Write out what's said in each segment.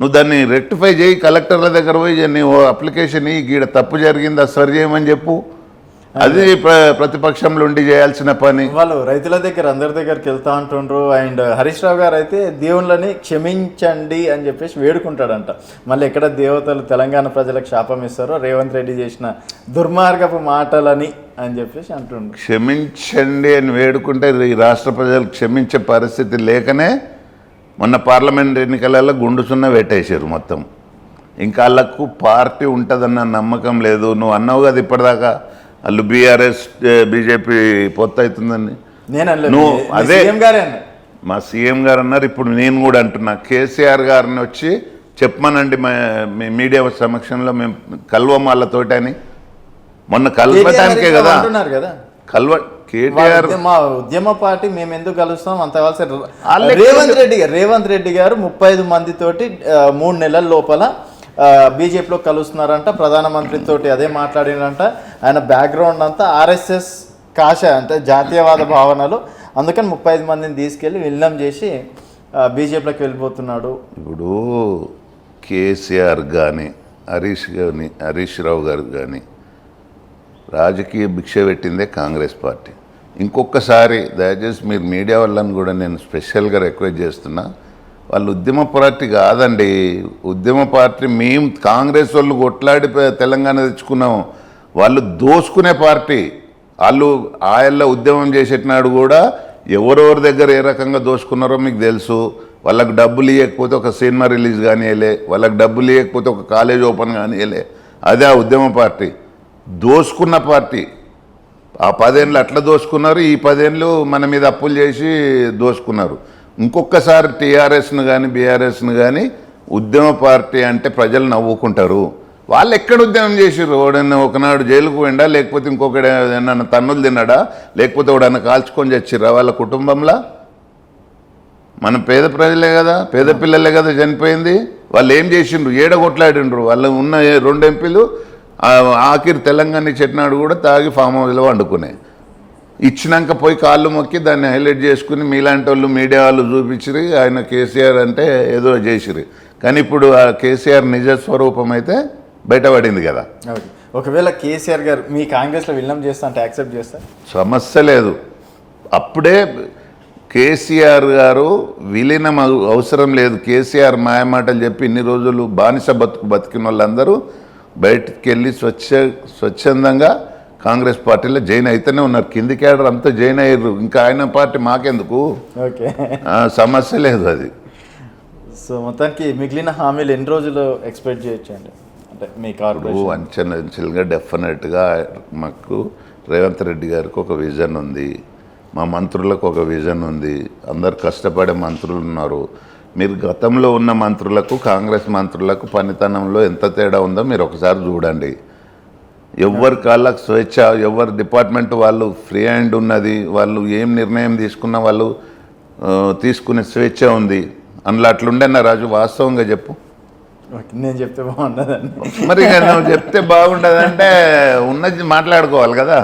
నువ్వు దాన్ని రెక్టిఫై చేయి కలెక్టర్ల దగ్గర పోయి నువ్వు అప్లికేషన్ గీడ తప్పు జరిగింది అది సరి చేయమని చెప్పు. అది. ప్ర- ప్రతిపక్షంలో ఉండి చేయాల్సిన పని. వాళ్ళు రైతుల దగ్గర అందరి దగ్గరికి వెళ్తా అంటుండ్రు. అండ్ హరీష్ రావు గారు అయితే దేవుళ్ళని క్షమించండి అని చెప్పేసి వేడుకుంటాడంట. మళ్ళీ ఎక్కడ దేవతలు తెలంగాణ ప్రజలకు శాపం ఇస్తారో రేవంత్ రెడ్డి చేసిన దుర్మార్గపు మాటలని అని చెప్పేసి అంటుండ్రు. క్షమించండి అని వేడుకుంటే ఈ రాష్ట్ర ప్రజలు క్షమించే పరిస్థితి లేకనే మొన్న పార్లమెంట్ ఎన్నికలలో గుండు సున్న పెట్టేశారు మొత్తం. ఇంకా వాళ్ళకు పార్టీ ఉంటుందన్న నమ్మకం లేదు. నువ్వు అన్నావు కదా ఇప్పటిదాకా వాళ్ళు బీఆర్ఎస్ బీజేపీ పొత్తు అవుతుందని. నువ్వు అదే- మా సీఎం గారు అన్నారు ఇప్పుడు నేను కూడా అంటున్నా. కేసీఆర్ గారిని వచ్చి చెప్పమనండి మా మీడియా సమక్షంలో మేము కల్వం వాళ్ళతోటి అని. మొన్న కలవటానికే కదా. కల్వ కేటీఆర్ మా ఉద్యమ పార్టీ మేము ఎందుకు కలుస్తాం అంత వాళ్ళే రేవంత్ రెడ్డి గారు రేవంత్ రెడ్డి గారు ముప్పై ఐదు మందితోటి మూడు నెలల లోపల బీజేపీలో కలుస్తున్నారంట ప్రధానమంత్రి తోటి అదే మాట్లాడినంట ఆయన బ్యాక్గ్రౌండ్ అంతా ఆర్ఎస్ఎస్ కాష అంటే జాతీయవాద భావనలు. అందుకని ముప్పై ఐదు మందిని తీసుకెళ్ళి విలీనం చేసి బీజేపీలోకి వెళ్ళిపోతున్నాడు. ఇప్పుడు కేసీఆర్ కానీ హరీష్ గారిని హరీష్ రావు గారు కానీ రాజకీయ భిక్ష పెట్టిందే కాంగ్రెస్ పార్టీ. ఇంకొకసారి దయచేసి మీరు మీడియా వాళ్ళని కూడా నేను స్పెషల్గా రిక్వెస్ట్ చేస్తున్నా వాళ్ళు ఉద్యమ పార్టీ కాదండి. ఉద్యమ పార్టీ మేము కాంగ్రెస్ వాళ్ళు కొట్లాడి తెలంగాణ తెచ్చుకున్నాం వాళ్ళు దోసుకునే పార్టీ. వాళ్ళు ఆయల్లో ఉద్యమం చేసేటినాడు కూడా ఎవరెవరి దగ్గర ఏ రకంగా దోసుకున్నారో మీకు తెలుసు. వాళ్ళకి డబ్బులు ఇవ్వకపోతే ఒక సినిమా రిలీజ్ కానియలే వాళ్ళకి డబ్బులు ఇవ్వకపోతే ఒక కాలేజ్ ఓపెన్ కానియలే అదే ఆ ఉద్యమ పార్టీ. దోసుకున్న పార్టీ. ఆ పదేళ్ళు అట్లా దోసుకున్నారు ఈ పదేళ్ళు మన మీద అప్పులు చేసి దోసుకున్నారు. ఇంకొకసారి టీఆర్ఎస్ను కానీ బీఆర్ఎస్ను కానీ ఉద్యమ పార్టీ అంటే ప్రజలు నవ్వుకుంటారు. వాళ్ళు ఎక్కడ ఉద్యమం చేసారు ఒకడన్నా ఒకనాడు జైలుకు పోయిండా? లేకపోతే ఇంకొకటి ఏదైనా తన్నులు తిన్నాడా? లేకపోతే వాడన్నా కాల్చుకొని చచ్చిర్రా వాళ్ళ కుటుంబంలో? మన పేద ప్రజలే కదా పేద పిల్లలే కదా చనిపోయింది. వాళ్ళు ఏం చేసిండ్రు? ఏడ కొట్లాడిండ్రు వాళ్ళు ఉన్న రెండు ఎంపీలు ఆఖరి తెలంగాణ చెట్నాడు కూడా తాగి ఫామ్ హౌస్లో వండుకునే. ఇచ్చినాక పోయి కాళ్ళు మొక్కి దాన్ని హైలైట్ చేసుకుని మీలాంటి వాళ్ళు మీడియా వాళ్ళు చూపించిరి ఆయన కేసీఆర్ అంటే ఏదో చేసిరి. కానీ ఇప్పుడు ఆ కేసీఆర్ నిజ స్వరూపం అయితే బయటపడింది కదా. ఒకవేళ కేసీఆర్ గారు మీ కాంగ్రెస్లో విలీనం చేస్తా అంటే యాక్సెప్ట్ చేస్తా? సమస్య లేదు. అప్పుడే కేసీఆర్ గారు విలీనం అవ- అవసరం లేదు. కేసీఆర్ మాయమాటలు చెప్పి ఇన్ని రోజులు బానిస బతుకు బతికిన వాళ్ళందరూ బయటికి వెళ్ళి స్వచ్ఛ స్వచ్ఛందంగా కాంగ్రెస్ పార్టీలో జాయిన్ అయితేనే ఉన్నారు. కింది కేడర్ అంతా జాయిన్ అయ్యారు. ఇంకా ఆయన పార్టీ మాకెందుకు? ఓకే. సమస్య లేదు అది. సో మొత్తానికి మిగిలిన హామీలు ఎన్ని రోజులు ఎక్స్పెక్ట్ చేయొచ్చు అండి? అంటే మీ కార్పొరేషన్ అంచెలంచెలుగా డెఫినెట్గా మాకు రేవంత్ రెడ్డి గారికి ఒక విజన్ ఉంది. మా మంత్రులకు ఒక విజన్ ఉంది. అందరు కష్టపడే మంత్రులు ఉన్నారు. మీరు గతంలో ఉన్న మంత్రులకు కాంగ్రెస్ మంత్రులకు పనితనంలో ఎంత తేడా ఉందో మీరు ఒకసారి చూడండి. ఎవరి కాళ్ళకు స్వేచ్ఛ ఎవరి డిపార్ట్మెంట్ వాళ్ళు ఫ్రీ హ్యాండ్ ఉన్నది వాళ్ళు ఏం నిర్ణయం తీసుకున్నా వాళ్ళు తీసుకునే స్వేచ్ఛ ఉంది. అందులో అట్లుండే నా రాజు? వాస్తవంగా చెప్పు. నేను చెప్తే బాగుండదండి. మరి నువ్వు చెప్తే బాగుండదంటే ఉన్నది మాట్లాడుకోవాలి కదా.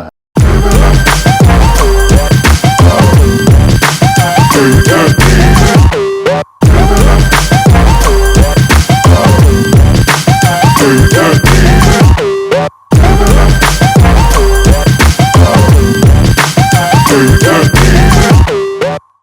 Hey,